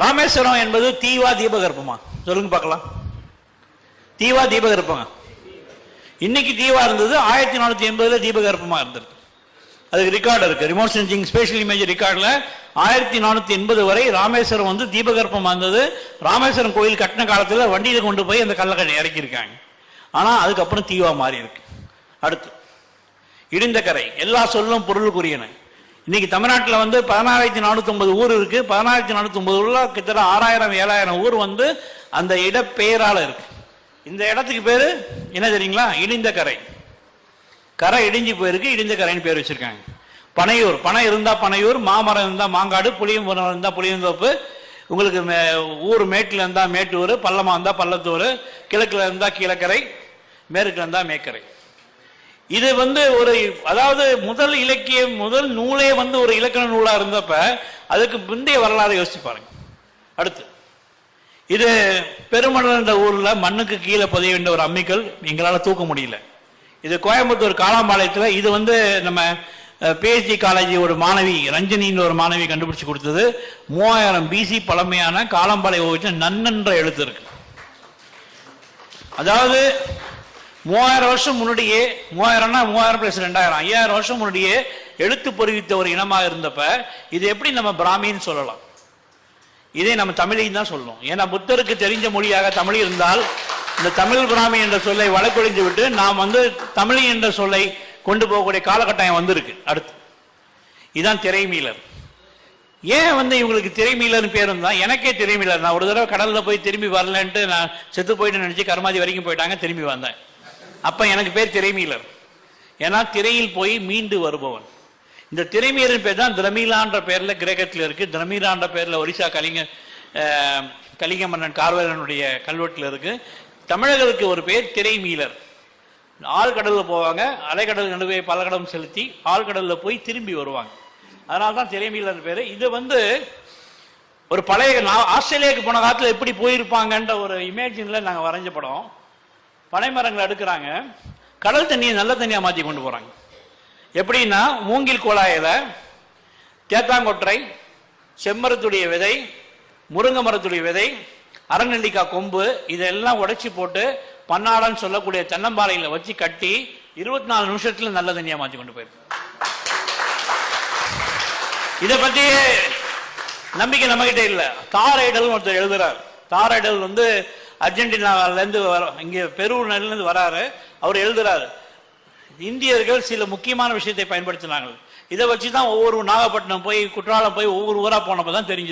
ராமேஸ்வரம் என்பது தீவா தீபகற்பமா? சொல்லுங்க பார்க்கலாம். தீவா தீபகற்பங்க இன்னைக்கு தீவா இருந்தது ஆயிரத்தி நானூற்றி எண்பதுல தீபகற்பமா இருந்தது அதுக்கு ரெக்கார்டு இருக்கு. ரிமோட் சென்சிங் ஸ்பெஷல் இமேஜ் ரெக்கார்டில் ஆயிரத்தி நானூற்றி எண்பது வரை ராமேஸ்வரம் வந்து தீபகற்பம் இருந்தது. ராமேஸ்வரம் கோயில் கட்டின காலத்தில் வண்டியில் கொண்டு போய் அந்த கள்ளக்கடை இறக்கியிருக்காங்க. ஆனால் அதுக்கப்புறம் தீவா மாறி இருக்கு அடுத்து இடிந்த கரை. எல்லா சொல்லும் பொருளுக்குரியன இன்னைக்கு தமிழ்நாட்டில் வந்து பதினாறாயிரத்தி நானூத்தி ஒன்பது ஊர் இருக்கு. பதினாயிரத்தி நானூத்தி ஒன்பது ஊர்ல கிட்டத்தட்ட ஆறாயிரம் ஏழாயிரம் ஊர் வந்து அந்த இடப்பெயரால இருக்கு. இந்த இடத்துக்கு பேரு என்ன தெரியுங்களா? இடிந்த கரை. கரை இடிஞ்சு போயிருக்கு. இடிந்த கரைன்னு பேர் வச்சிருக்காங்க. பனையூர். பனை இருந்தா பனையூர் மாமரம் இருந்தா மாங்காடு புளியம் இருந்தால் இருந்தா புளியந்தோப்பு உங்களுக்கு மே- ஊர் மேட்டில் இருந்தா மேட்டூர் பள்ளமா இருந்தா பள்ளத்தூர் கிழக்குல இருந்தா கீழக்கரை மேற்குல இருந்தா மேக்கரை இது வந்து ஒரு அதாவது முதல் இலக்கியம் முதல் நூலே வந்து ஒரு இலக்கண நூலா இருந்தப்ப அதுக்கு முந்தைய வரலாறு யோசிச்சு பாருங்க. அடுத்து இது பெருமணல் என்ற ஊர்ல மண்ணுக்கு கீழே புதைய வேண்டிய ஒரு அம்மிக்கல் எங்களால தூக்க முடியல. இது கோயம்புத்தூர் காளாம்பாளையத்துல இது வந்து நம்ம பிஹெச்டி காலேஜ் ஒரு மாணவி ரஞ்சனின்னு ஒரு மாணவி கண்டுபிடிச்சு கொடுத்தது. மூவாயிரம் பிசி பழமையான காளாம்பாளைய ஓவியம் நன்னன்ற எழுத்து இருக்கு. அதாவது மூவாயிரம் வருஷம் முன்னாடியே மூவாயிரம்னா மூவாயிரம் பிளஸ் ரெண்டாயிரம். ஐயாயிரம் வருஷம் முன்னாடியே எழுத்து பொறிவித்த ஒரு இனமாக இருந்தப்ப இது எப்படி நம்ம பிராமின்னு சொல்லலாம்? இதை நம்ம தமிழையும் தான் சொல்லணும். ஏன்னா புத்தருக்கு தெரிஞ்ச மொழியாக தமிழ் இருந்தால் இந்த தமிழ் பிராமி என்ற சொல்லை வழக்கொழிந்து விட்டு நாம் வந்து தமிழ் என்ற சொல்லை கொண்டு போகக்கூடிய காலகட்டாயம் வந்திருக்கு. அடுத்து. இதுதான் திரைமீலர் ஏன் வந்து இவங்களுக்கு திரைமீலர்னு பேர் இருந்தா எனக்கே திரைமீலர் நான் ஒரு தடவை கடல்ல போய் திரும்பி வரலன்ட்டு நான் செத்து போயிட்டு நினைச்சு கருமாதி வரைக்கும் போயிட்டாங்க திரும்பி வந்தேன். அப்ப எனக்கு பேர் திரைமீலர். ஏன்னா திரையில் போய் மீண்டு வருபவன். இந்த திரைமீலர் பேர் தான் திரமீலான்ற பேரில் கிரேக்கத்தில் இருக்கு. திரமீலான்ற பேரில் ஒரிசா கலிங்க கலிங்க மன்னன் கார்வலனுடைய கல்வெட்டில் இருக்கு. தமிழர்களுக்கு ஒரு பேர் திரைமீலர். ஆழ்கடலில் போவாங்க அலைக்கடல் நடுவே பலகடம் செலுத்தி ஆழ்கடலில் போய் திரும்பி வருவாங்க. அதனால தான் திரைமீலர் பேர். இது வந்து ஒரு பழைய நான் ஆஸ்திரேலியாவுக்கு போன காலத்தில் எப்படி போயிருப்பாங்கன்ற ஒரு இமேஜின்ல நாங்கள் வரைஞ்ச படம். பனைமரங்களை எடுக்கிறாங்க கடல் தண்ணியை நல்ல தண்ணியாக மாற்றி கொண்டு போகிறாங்க எப்படின்னா மூங்கில் குழாயில தேத்தாங்கொற்றை செம்மரத்துடைய விதை முருங்கை மரத்துடைய விதை அரநெல்லிக்காய் கொம்பு இதெல்லாம் உடைச்சி போட்டு பன்னாடன்னு சொல்லக்கூடிய தென்னம்பாறையில் வச்சு கட்டி இருபத்தி நாலு நிமிஷத்தில் நல்ல தண்ணியாக மாற்றி கொண்டு போயிருக்கு. இதை பற்றி நம்பிக்கை நம்மகிட்ட இல்லை. தாரைடல் ஒருத்தர் எழுதுறார். தாரைடல் வந்து அர்ஜென்டினால இருந்து வர இங்க பெருவுல இருந்து வராரு. அவர் எழுதுறாரு. இந்தியர்கள் சில முக்கியமான விஷயத்தை பயன்படுத்தினாங்க இதை வச்சு தான் ஒவ்வொரு நாகப்பட்டினம் போய் குற்றாலம் போய் ஒவ்வொரு ஊரா போனப்போ தான் தெரிஞ்சு